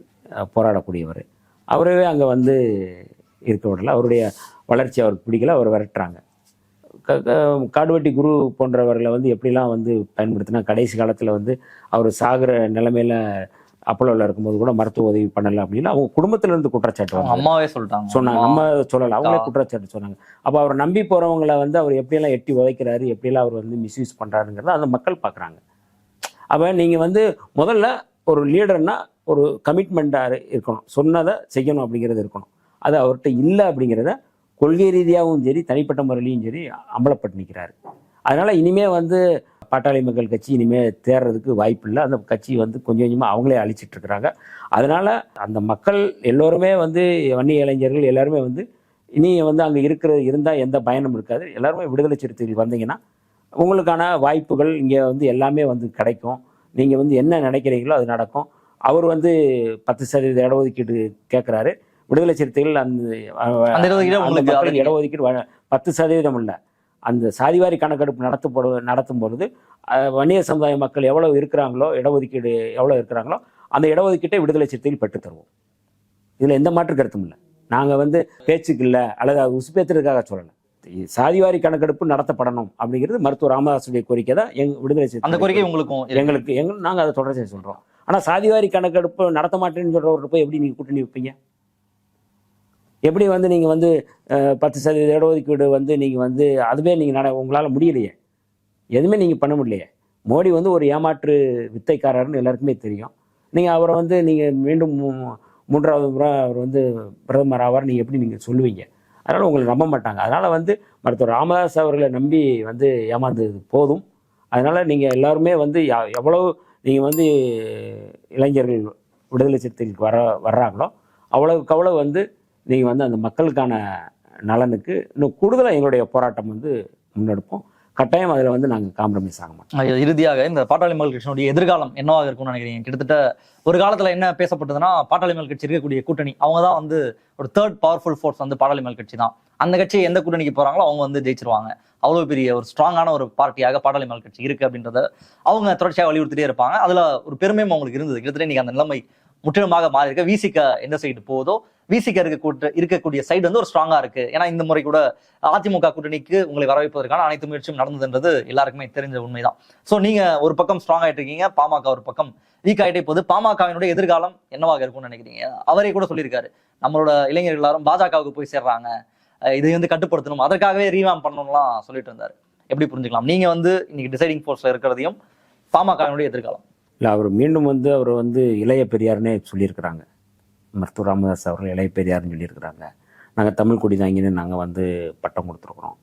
போராடக்கூடியவர். அவரவே அங்கே வந்து இருக்க விடல. அவருடைய வளர்ச்சி அவருக்கு பிடிக்கல. அவர் விரட்டுறாங்க. க- க- காடுவெட்டி குரு போன்றவர்களை வந்து எப்படிலாம் வந்து பயன்படுத்தினா கடைசி காலத்தில் வந்து அவர் சாகிற நிலைமையில அப்போலோவில் இருக்கும்போது கூட மருத்துவ உதவி பண்ணல அப்படின்னு அவங்க குடும்பத்துல இருந்து குற்றச்சாட்டு. அம்மாவே சொல்லிட்டாங்க சொன்னாங்க. நம்ம சொல்லலை. அவங்களே. குற்றச்சாட்டு சொன்னாங்க. அப்போ அவர் நம்பி போறவங்கள வந்து அவர் எப்படியெல்லாம் எட்டி உதைக்கிறாரு எப்படியெல்லாம் அவர் வந்து மிஸ்யூஸ் பண்றாருங்கிறத அந்த மக்கள் பார்க்குறாங்க அப்போ நீங்க வந்து முதல்ல ஒரு லீடர்னா ஒரு கமிட்மெண்ட்டாக இருக்கணும். சொன்னதை செய்யணும் அப்படிங்கிறது இருக்கணும். அது அவர்கிட்ட இல்லை அப்படிங்கிறத கொள்கை ரீதியாகவும் சரி தனிப்பட்ட முறையிலையும் சரி அம்பலப்பட்டு நிற்கிறாரு அதனால இனிமே வந்து பாட்டாளி மக்கள் கட்சி இனிமே தேர்றதுக்கு வாய்ப்பு இல்லை அந்த கட்சி வந்து கொஞ்சம் கொஞ்சமாக அவங்களே அழிச்சிட்டு இருக்கிறாங்க அதனால அந்த மக்கள் எல்லோருமே வந்து வன்னிய இளைஞர்கள் எல்லாருமே வந்து இனி வந்து அங்கே இருக்கிறது இருந்தால் எந்த பயனும் இருக்காது. எல்லாருமே விடுதலை சிறுத்தைகள் வந்தீங்கன்னா உங்களுக்கான வாய்ப்புகள் இங்கே வந்து எல்லாமே வந்து கிடைக்கும். நீங்கள் வந்து என்ன நினைக்கிறீங்களோ அது நடக்கும். அவர் வந்து பத்து சதவீத இடஒதுக்கீடு கேட்குறாரு விடுதலை சிறுத்தைகள் அந்த இடஒதுக்கீடு பத்து சதவீதம் இல்லை. அந்த சாதிவாரி கணக்கெடுப்பு நடத்தப்படு நடத்தும் பொழுது வன்னிய சமுதாய மக்கள் எவ்வளவு இருக்கிறாங்களோ இடஒதுக்கீடு எவ்வளோ இருக்கிறாங்களோ அந்த இடஒதுக்கீட்டை விடுதலை சிறுத்தைகள் பெற்றுத் தருவோம். இதில் எந்த மாற்று கருத்தும் இல்லை. நாங்கள் வந்து பேச்சுக்கு இல்லை அல்லது அது உசுப்பேத்துறதுக்காக சொல்லலை. சாதிவாரி கணக்கெடுப்பு நடத்தப்படணும் அப்படிங்கிறது மருத்துவர் ராமதாசுடைய கோரிக்கை தான். எங் விடுதலை அந்த சிறுத்தைகள் கோரிக்கை உங்களுக்கும். எங்களுக்கு எங்க நாங்கள் அதை தொடர்ச்சியாக சொல்கிறோம் ஆனால் சாதிவாரி கணக்கெடுப்பு நடத்த மாட்டேன்னு சொல்கிறவர்கிட்ட போய் எப்படி நீங்கள் கூட்டணி வைப்பீங்க? எப்படி வந்து நீங்கள் வந்து பத்து சதவீத இடஒதுக்கீடு வந்து நீங்கள் வந்து அதுவே நீங்கள் நட உங்களால் முடியலையே. எதுவுமே நீங்கள் பண்ண முடியலையே. மோடி வந்து ஒரு ஏமாற்று வித்தைக்காரர்னு எல்லாருக்குமே தெரியும். நீங்கள் அவரை வந்து நீங்கள் மீண்டும் மூன்றாவது முறை அவர் வந்து பிரதமர் ஆவார் நீங்கள் எப்படி நீங்கள் சொல்லுவீங்க? அதனால் உங்களை நம்ப மாட்டாங்க. அதனால் வந்து மருத்துவர் ராமதாஸ் அவர்களை நம்பி வந்து ஏமாந்தது போதும். அதனால் நீங்கள் எல்லாருமே வந்து யா- நீங்கள் வந்து இளைஞர்கள் விடுதலை சிறுத்தைகளுக்கு வர வர்றாங்களோ அவ்வளவுக்கு அவ்வளோ வந்து நீங்கள் வந்து அந்த மக்களுக்கான நலனுக்கு இன்னும் கூடுதலாக எங்களுடைய போராட்டம் வந்து முன்னெடுப்போம். கட்டாயம் அதில் வந்து நாங்கள் காம்ப்ரமைஸ் ஆக மாட்டோம். இறுதியாக இந்த பாட்டாளி மக்கள் கட்சியினுடைய எதிர்காலம் என்னவாக இருக்கும்னு நினைக்கிறீங்க? கிட்டத்தட்ட ஒரு காலத்துல என்ன பேசப்பட்டதுன்னா பாட்டாளி மக்கள் கட்சி இருக்கக்கூடிய கூட்டணி அவங்க தான் வந்து ஒரு தேர்ட் பவர்ஃபுல் ஃபோர்ஸ் வந்து பாட்டாளி மக்கள் கட்சி தான் அந்த கட்சி எந்த கூட்டணிக்கு போறாங்களோ அவங்க வந்து ஜெயிச்சிருவாங்க. அவ்வளோ பெரிய ஒரு ஸ்ட்ராங்கான ஒரு பார்ட்டியாக பாட்டாளி மக்கள் கட்சி இருக்கு அப்படின்றத அவங்க தொடர்ச்சியாக வலியுறுத்திட்டே இருப்பாங்க. அதில் ஒரு பெருமையும் அவங்களுக்கு இருந்தது. கிட்டத்தட்ட இன்னைக்கு அந்த நிலைமை முற்றிலுமாக மாறி இருக்கு விசிக எந்த சைடு போதோ விசிக கூட்டு இருக்கக்கூடிய சைடு வந்து ஒரு ஸ்ட்ராங்கா இருக்கு. ஏன்னா இந்த முறை கூட அதிமுக கூட்டணிக்கு உங்களை வரவேற்பதற்கான அனைத்து முயற்சியும் நடந்ததுன்றது எல்லாருக்குமே தெரிஞ்ச உண்மைதான். சோ நீங்க ஒரு பக்கம் ஸ்ட்ராங் ஆயிட்டு இருக்கீங்க பாமக ஒரு பக்கம் வீக் ஆயிட்டே போது பாமகவினுடைய எதிர்காலம் என்னவாக இருக்கும்னு நினைக்கிறீங்க? அவரே கூட சொல்லியிருக்காரு. நம்மளோட இளைஞர்கள் எல்லாரும் பாஜகவுக்கு போய் சேர்றாங்க. இதை வந்து கட்டுப்படுத்தணும். அதற்காகவே ரீவாம் பண்ணணும்லாம் சொல்லிட்டு இருந்தாரு. எப்படி புரிஞ்சுக்கலாம்? நீங்க வந்து இன்னைக்கு டிசைடிங் ஃபோர்ஸ்ல இருக்கிறதையும் பாமகவினுடைய எதிர்காலம். இல்லை அவர் மீண்டும் வந்து அவர் வந்து இளைய பெரியார்னே சொல்லியிருக்கிறாங்க. மருத்துவ ராமதாஸ் அவர்கள் இளைய பெரியார்னு சொல்லியிருக்கிறாங்க. நாங்கள் தமிழ் கொடி தாங்கின்னு நாங்கள் வந்து பட்டம் கொடுத்துருக்குறோம்.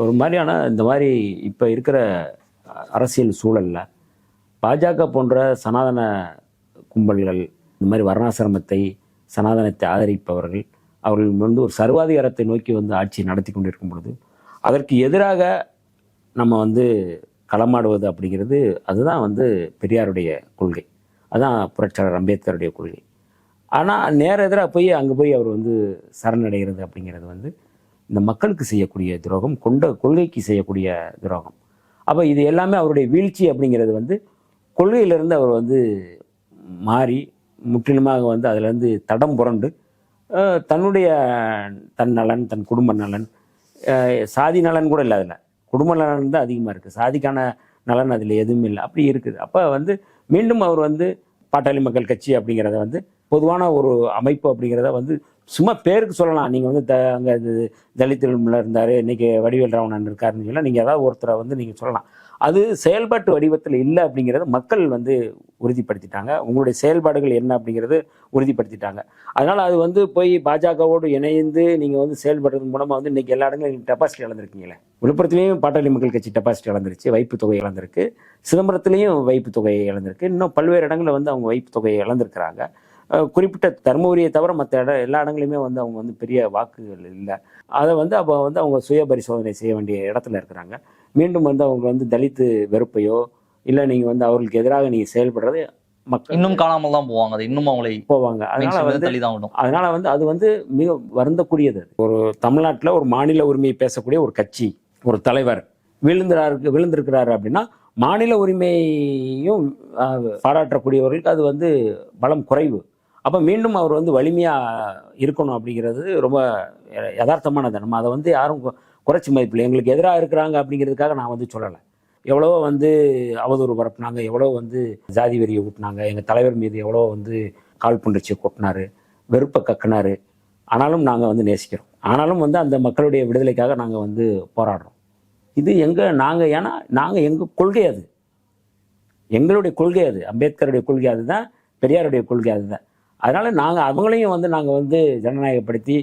ஒரு மாதிரியான இந்த மாதிரி இப்போ இருக்கிற அரசியல் சூழலில் பாஜக போன்ற சனாதன கும்பல்கள் இந்த மாதிரி வர்ணாசிரமத்தை சனாதனத்தை ஆதரிப்பவர்கள் அவர்கள் வந்து ஒரு சர்வாதிகாரத்தை நோக்கி வந்து ஆட்சி நடத்தி கொண்டிருக்கும் பொழுது அதற்கு எதிராக நம்ம வந்து களமாடுவது அப்படிங்கிறது அதுதான் வந்து பெரியாருடைய கொள்கை. அதுதான் புரட்சியாளர் அம்பேத்கருடைய கொள்கை. ஆனால் நேர எதிராக போய் அங்கே போய் அவர் வந்து சரணடைகிறது அப்படிங்கிறது வந்து இந்த மக்களுக்கு செய்யக்கூடிய துரோகம் கொண்ட கொள்கைக்கு செய்யக்கூடிய துரோகம். அப்போ இது எல்லாமே அவருடைய வீழ்ச்சி அப்படிங்கிறது வந்து கொள்கையிலிருந்து அவர் வந்து மாறி முற்றிலுமாக வந்து அதிலிருந்து தடம் புரண்டு தன்னுடைய தன் நலன் தன் குடும்ப நலன் சாதி நலன் கூட இல்லை அதில். குடும்ப நலன் தான் அதிகமாக இருக்குது சாதிக்கான நலன் அதில் எதுவும் இல்லை. அப்படி இருக்குது. அப்போ வந்து மீண்டும் அவர் வந்து பாட்டாளி மக்கள் கட்சி அப்படிங்கிறத வந்து பொதுவான ஒரு அமைப்பு அப்படிங்கிறத வந்து சும்மா பேருக்கு சொல்லலாம். நீங்கள் வந்து த அங்கே தலித் இருந்தார் இன்றைக்கி வடிவேல் ராவணன் இருக்காருன்னு சொல்லலாம். நீங்கள் ஏதாவது ஒருத்தரை வந்து நீங்கள் சொல்லலாம். அது செயல்பாட்டு வடிவத்தில் இல்லை அப்படிங்கிறத மக்கள் வந்து உறுதிப்படுத்திட்டாங்க. உங்களுடைய செயல்பாடுகள் என்ன அப்படிங்கிறது உறுதிப்படுத்திட்டாங்க. அதனால் அது வந்து போய் பாஜகவோடு இணைந்து நீங்கள் வந்து செயல்படுறது மூலமாக வந்து இன்றைக்கி எல்லா இடங்களும் டெபாசிட் இழந்திருக்கீங்களே. விழுப்புரத்துலேயும் பாட்டாளி மக்கள் கட்சி டெபாசிட் இழந்துருச்சு வைப்பு தொகை இழந்திருக்கு. சிதம்பரத்துலேயும் வைப்பு தொகையை இழந்திருக்கு. இன்னும் பல்வேறு இடங்களில் வந்து அவங்க வைப்பு தொகையை இழந்திருக்கிறாங்க. குறிப்பிட்ட தருமபுரியை தவிர மற்ற இட எல்லா இடங்களையுமே வந்து அவங்க வந்து பெரிய வாக்குகள் இல்லை. அதை வந்து அப்போ வந்து அவங்க சுய பரிசோதனை செய்ய வேண்டிய இடத்துல இருக்கிறாங்க. மீண்டும் வந்து அவங்க வந்து தலித்து வெறுப்பையோ இல்லை நீங்கள் வந்து அவர்களுக்கு எதிராக நீங்கள் செயல்படுறது மக்கள் இன்னும் காணாமல் தான் போவாங்க. அது இன்னும் அவங்களை போவாங்க. அதனால வந்து தள்ளி தான் விடும். அதனால வந்து அது வந்து மிக வருந்தக்கூடியது. ஒரு தமிழ்நாட்டில் ஒரு மாநில உரிமையை பேசக்கூடிய ஒரு கட்சி ஒரு தலைவர் விழுந்துறாரு விழுந்திருக்கிறாரு அப்படின்னா மாநில உரிமையும் ஆஹ், பாராட்டக்கூடியவர்களுக்கு அது வந்து பலம் குறைவு. அப்போ மீண்டும் அவர் வந்து வலிமையாக இருக்கணும் அப்படிங்கிறது ரொம்ப யதார்த்தமானது. நம்ம அதை வந்து யாரும் குறைச்சி மதிப்பில்லை எங்களுக்கு எதிராக இருக்கிறாங்க அப்படிங்கிறதுக்காக நான் வந்து சொல்லலை. எவ்வளவோ வந்து அவதூறு பரப்புனாங்க எவ்வளோ வந்து ஜாதி வெறியை ஊட்டினாங்க எங்கள் தலைவர் மீது எவ்வளோ வந்து கால் புணர்ச்சியை கொட்டினார் வெறுப்பை கக்கினாரு. ஆனாலும் நாங்கள் வந்து நேசிக்கிறோம். ஆனாலும் வந்து அந்த மக்களுடைய விடுதலைக்காக நாங்கள் வந்து போராடுறோம். இது எங்கள் நாங்கள் ஏன்னா நாங்கள் எங்கள் கொள்கை அது. எங்களுடைய கொள்கை அது. அம்பேத்கருடைய கொள்கை அதுதான் பெரியாருடைய கொள்கை அதுதான். அதனால் நாங்கள் அவங்களையும் வந்து நாங்கள் வந்து ஜனநாயகப்படுத்தி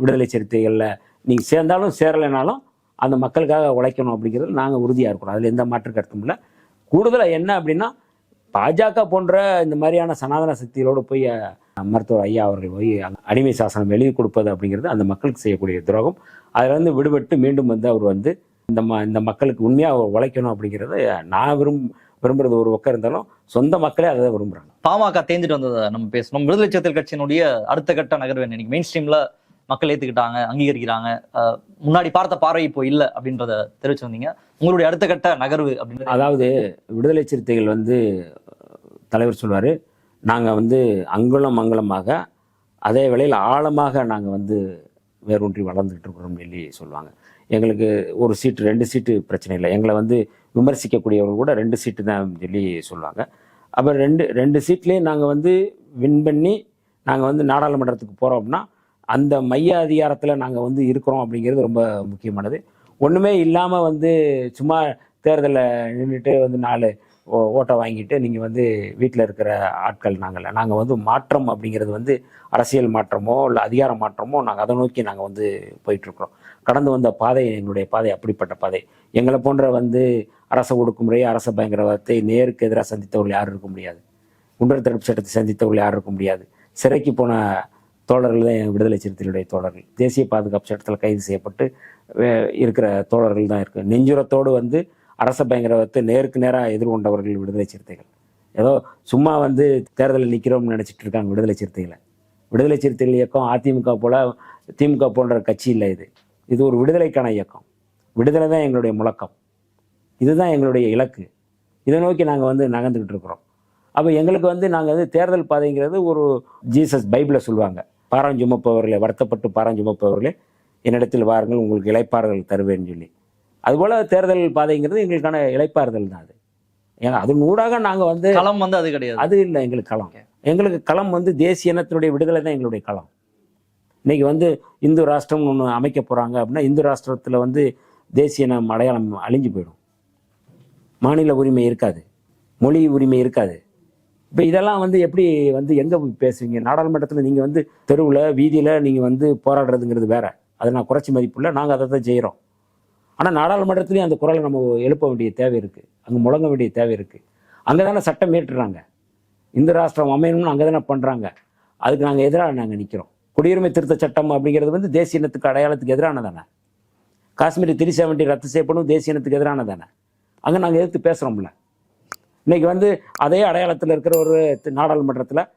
விடுதலை சிறுத்தைகளில் நீங்கள் சேர்ந்தாலும் சேரலைனாலும் அந்த மக்களுக்காக உழைக்கணும் அப்படிங்கிறது நாங்கள் உறுதியாக இருக்கிறோம் அதில் எந்த மாற்று கருத்தும் இல்லை. கூடுதலாக என்ன அப்படின்னா பாஜக போன்ற இந்த மாதிரியான சனாதன சக்திகளோடு போய் மருத்துவர் ஐயா அவர்கள் போய் அடிமை சாசனம் எழுதி கொடுப்பது அப்படிங்கிறது அந்த மக்களுக்கு செய்யக்கூடிய துரோகம். அதிலிருந்து விடுபட்டு மீண்டும் வந்து அவர் வந்து இந்த ம இந்த மக்களுக்கு உண்மையாக உழைக்கணும் அப்படிங்கிறது நான் விரும் விரும்புறது ஒரு பக்கம் இருந்தாலும் சொந்த மக்களே அதை விரும்புகிறாங்க பாமக தேர்ந்துட்டு வந்ததை நம்ம பேசணும். விடுதலை சிறுத்தைகள் கட்சியினுடைய அடுத்த கட்ட நகர்வு இன்னைக்கு மெயின் ஸ்ட்ரீமில் மக்கள் ஏத்துக்கிட்டாங்க அங்கீகரிக்கிறாங்க. முன்னாடி பார்த்த பார்வை இப்போ இல்ல அப்படின்றத தெரிவிச்சு வந்தீங்க உங்களுடைய அடுத்த கட்ட நகர்வு அப்படின்னு அதாவது விடுதலை சிறுத்தைகள் வந்து தலைவர் சொல்வார் நாங்கள் வந்து அங்குலம் அங்குலமாக அதே வேளையில் ஆழமாக நாங்கள் வந்து வேரூன்றி வளர்ந்துக்கிட்டு இருக்கிறோம்னு சொல்லி சொல்லுவாங்க. எங்களுக்கு ஒரு சீட்டு ரெண்டு சீட்டு பிரச்சனை இல்லை. எங்களை வந்து விமர்சிக்கக்கூடியவர்கள் கூட ரெண்டு சீட்டு தான் சொல்லி சொல்லுவாங்க. அப்போ ரெண்டு ரெண்டு சீட்லேயும் நாங்கள் வந்து வின் பண்ணி நாங்கள் வந்து நாடாளுமன்றத்துக்கு போகிறோம் அப்படின்னா அந்த மைய அதிகாரத்தில் நாங்கள் வந்து இருக்கிறோம் அப்படிங்கிறது ரொம்ப முக்கியமானது. ஒன்றுமே இல்லாமல் வந்து சும்மா தேர்தலில் நின்றுட்டு வந்து நாலு ஓ- ஓட்டை வாங்கிட்டு நீங்கள் வந்து வீட்டில் இருக்கிற ஆட்கள் நாங்கள் நாங்கள் வந்து மாற்றம் அப்படிங்கிறது வந்து அரசியல் மாற்றமோ இல்லை அதிகார மாற்றமோ நாங்கள் அதை நோக்கி நாங்கள் வந்து போயிட்டுருக்குறோம். கடந்து வந்த பாதை எங்களுடைய பாதை அப்படிப்பட்ட பாதை. எங்களை போன்ற வந்து அரச ஒடுக்குமுறை அரச பயங்கரவாதத்தை நேருக்கு எதிராக சந்தித்தவர்கள் யாரும் இருக்க முடியாது. குண்டர் தடுப்பு சட்டத்தை சந்தித்தவர்கள் யாரும் இருக்க முடியாது. சிறைக்கு போன தோழர்கள் தான் விடுதலை சிறுத்தைகளுடைய தோழர்கள். தேசிய பாதுகாப்பு சட்டத்தில் கைது செய்யப்பட்டு இருக்கிற தோழர்கள் தான் இருக்கு. நெஞ்சுரத்தோடு வந்து அரச பயங்கரவாதத்தை நேருக்கு நேராக எதிர்கொண்டவர்கள் விடுதலை சிறுத்தைகள். ஏதோ சும்மா வந்து தேர்தலில் நிற்கிறோம்னு நினச்சிட்டு இருக்காங்க விடுதலை சிறுத்தைகளை. விடுதலை சிறுத்தைகள் இயக்கம் அதிமுக போல திமுக போன்ற கட்சி இல்லை இது. இது ஒரு விடுதலைக்கான இயக்கம். விடுதலை தான் எங்களுடைய முழக்கம். இதுதான் எங்களுடைய இலக்கு. இதை நோக்கி நாங்கள் வந்து நகர்ந்துக்கிட்டு இருக்கிறோம். அப்போ எங்களுக்கு வந்து நாங்கள் வந்து தேர்தல் பாதைங்கிறது ஒரு ஜீசஸ் பைபிளில் சொல்லுவாங்க. பாரம் சுமப்பவர்களே வருத்தப்பட்டு பாரம் சுமப்பவர்களே என்னிடத்தில் வாருங்கள் உங்களுக்கு இளைப்பாறுதல் தருவேன்னு சொல்லி. அதுபோல் தேர்தல் பாதைங்கிறது எங்களுக்கான இளைப்பாறுதல் தான் அது. ஏன்னா அதன் ஊடாக நாங்கள் வந்து களம் வந்து அது கிடையாது. அது இல்லை எங்களுக்கு களம். எங்களுக்கு களம் வந்து தேசிய இனத்தினுடைய விடுதலை தான் எங்களுடைய களம். இன்னைக்கு வந்து இந்து ராஷ்டிரம் ஒன்று அமைக்க போகிறாங்க அப்படின்னா இந்து ராஷ்டிரத்தில் வந்து தேசிய இனம் அடையாளம் அழிஞ்சு போயிடும். மாநில உரிமை இருக்காது. மொழி உரிமை இருக்காது. இப்போ இதெல்லாம் வந்து எப்படி வந்து எங்கே போய் பேசுவீங்க? நாடாளுமன்றத்தில் நீங்கள் வந்து தெருவில் வீதியில் நீங்கள் வந்து போராடுறதுங்கிறது வேற. அதை நான் குறைச்சி மதிப்புள்ள நாங்கள் அதை தான் செய்கிறோம் ஆனால் நாடாளுமன்றத்துலேயும் அந்த குரலை நம்ம எழுப்ப வேண்டிய தேவை இருக்குது அங்கே முழங்க வேண்டிய தேவை இருக்குது அங்கே தானே சட்டம் ஏற்றுறாங்க இந்து ராஷ்டிரம் அமையணும்னு அங்கே தானே பண்ணுறாங்க அதுக்கு நாங்கள் எதிராக நாங்கள் நிற்கிறோம் குடியுரிமை திருத்த சட்டம் அப்படிங்கிறது வந்து தேசிய இனத்துக்கு அடையாளத்துக்கு எதிரானதானே? காஷ்மீர் த்ரீ செவன்ட்டி ரத்து செய்யப்படும் தேசிய இனத்துக்கு எதிரானதானே? அங்கே நாங்கள் எதிர்த்து பேசுகிறோம்ல இன்னைக்கு வந்து அதே அடையாளத்தில் இருக்கிற ஒரு நாடாளுமன்றத்தில்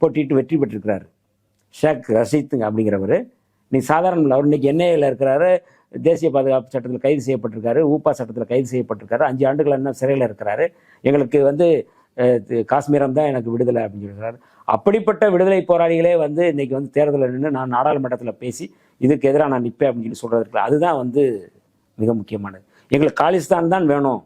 போட்டிட்டு வெற்றி பெற்றிருக்கிறார். ஷேக் ரஷீத்துங்க அப்படிங்கிறவர். நீ சாதாரண அவர் இன்னைக்கு என்ஐஏல இருக்கிறாரு தேசிய பாதுகாப்பு சட்டத்தில் கைது செய்யப்பட்டிருக்காரு ஊப்பா சட்டத்தில் கைது செய்யப்பட்டிருக்காரு அஞ்சு ஆண்டுகள் என்ன சிறையில் இருக்கிறாரு. எங்களுக்கு வந்து காஷ்மீரம் தான் எனக்கு விடுதலை அப்படின்னு சொல்கிறாரு அப்படிப்பட்ட விடுதலை போராளிகளே வந்து இன்னைக்கு வந்து தேர்தலில் நின்று நான் நாடாளுமன்றத்தில் பேசி இதுக்கு எதிராக நான் நிற்பேன் அப்படின்னு சொல்லி சொல்கிறதுக்கு அதுதான் வந்து மிக முக்கியமானது. எங்களுக்கு காலிஸ்தான் தான் வேணும்.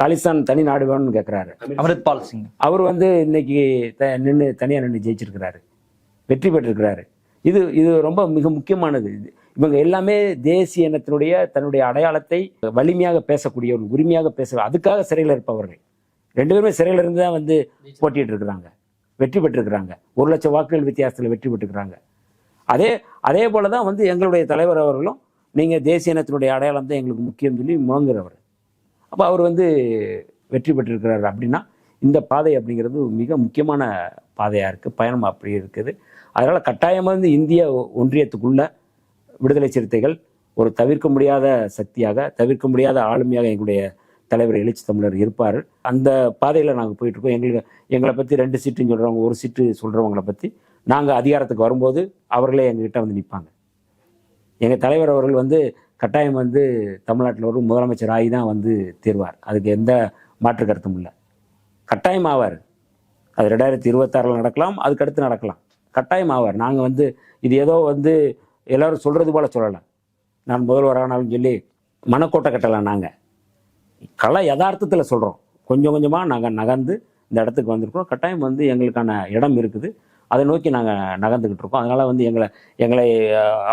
காலிஸ்தான் தனி நாடு வேணும்னு கேட்குறாரு அமிர்த்பால் சிங். அவர் வந்து இன்னைக்கு த நின்று தனியாக நின்று ஜெயிச்சிருக்கிறாரு. வெற்றி பெற்றிருக்கிறாரு. இது இது ரொம்ப மிக முக்கியமானது. இது. இவங்க எல்லாமே தேசிய இனத்தினுடைய தன்னுடைய அடையாளத்தை வலிமையாக பேசக்கூடியவர்கள் உரிமையாக பேச அதுக்காக சிறையில் இருப்பவர்கள். ரெண்டு பேருமே சிறையில் இருந்து தான் வந்து போட்டிட்டு இருக்கிறாங்க. வெற்றி பெற்றிருக்கிறாங்க. ஒரு லட்சம் வாக்குகள் வித்தியாசத்தில் வெற்றி பெற்றிருக்கிறாங்க. அதே அதே போல தான் வந்து எங்களுடைய தலைவர் அவர்களும் நீங்கள் தேசிய இனத்தினுடைய அடையாளம் தான் எங்களுக்கு முக்கியம் சொல்லி முழங்குறவர். அப்போ அவர் வந்து வெற்றி பெற்றிருக்கிறார் அப்படின்னா இந்த பாதை அப்படிங்கிறது மிக முக்கியமான பாதையாக இருக்குது பயணம் அப்படி இருக்குது. அதனால் கட்டாயமாக வந்து இந்திய ஒன்றியத்துக்குள்ள விடுதலை சிறுத்தைகள் ஒரு தவிர்க்க முடியாத சக்தியாக தவிர்க்க முடியாத ஆளுமையாக எங்களுடைய தலைவர் எழுச்சி தமிழர் இருப்பார். அந்த பாதையில் நாங்கள் போயிட்டுருக்கோம். எங்களுக்கு எங்களை பற்றி ரெண்டு சீட்டுன்னு சொல்கிறவங்க ஒரு சீட்டு சொல்கிறவங்கள பற்றி நாங்கள் அதிகாரத்துக்கு வரும்போது அவர்களே எங்ககிட்ட வந்து நிற்பாங்க எங்கள் தலைவர் அவர்கள் வந்து கட்டாயம் வந்து தமிழ்நாட்டில் ஒரு முதலமைச்சர் ஆகி தான் வந்து தீர்வார். அதுக்கு எந்த மாற்று கருத்தும் இல்லை. கட்டாயம் ஆவார். அது ரெண்டாயிரத்தி இருபத்தாறில் நடக்கலாம் அதுக்கடுத்து நடக்கலாம். கட்டாயம் ஆவார். நாங்கள் வந்து இது ஏதோ வந்து எல்லோரும் சொல்கிறது போல் சொல்லலை. நான் முதல்வர் ஆனாலும் சொல்லி மனக்கோட்டை கட்டலாம் நாங்கள் கலை யதார்த்தத்தில் சொல்கிறோம் கொஞ்சம் கொஞ்சமாக நாங்கள் நகர்ந்து இந்த இடத்துக்கு வந்திருக்கிறோம். கட்டாயம் வந்து எங்களுக்கான இடம் இருக்குது. அதை நோக்கி நாங்கள் நகர்ந்துக்கிட்டு இருக்கோம். அதனால் வந்து எங்களை எங்களை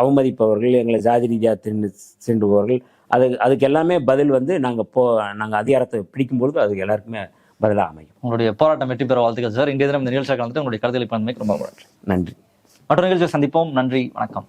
அவமதிப்பவர்கள் எங்களை ஜாதி ரீதியாக தின்னு சீண்டுபவர்கள் அது அதுக்கு எல்லாமே பதில் வந்து நாங்கள் போ நாங்கள் அதிகாரத்தை பிடிக்கும் பொழுது அது எல்லாருக்குமே பதிலாக அமையும். உங்களுடைய போராட்டம் வெற்றி பெற வாழ்த்துக்கள் சார். இன்றைய தினம் இந்த நிகழ்ச்சியாக கலந்துட்டு உங்களுடைய கருத்துக்களை ரொம்ப நன்றி. நன்றி. மற்ற நிகழ்ச்சியை சந்திப்போம். நன்றி. வணக்கம்.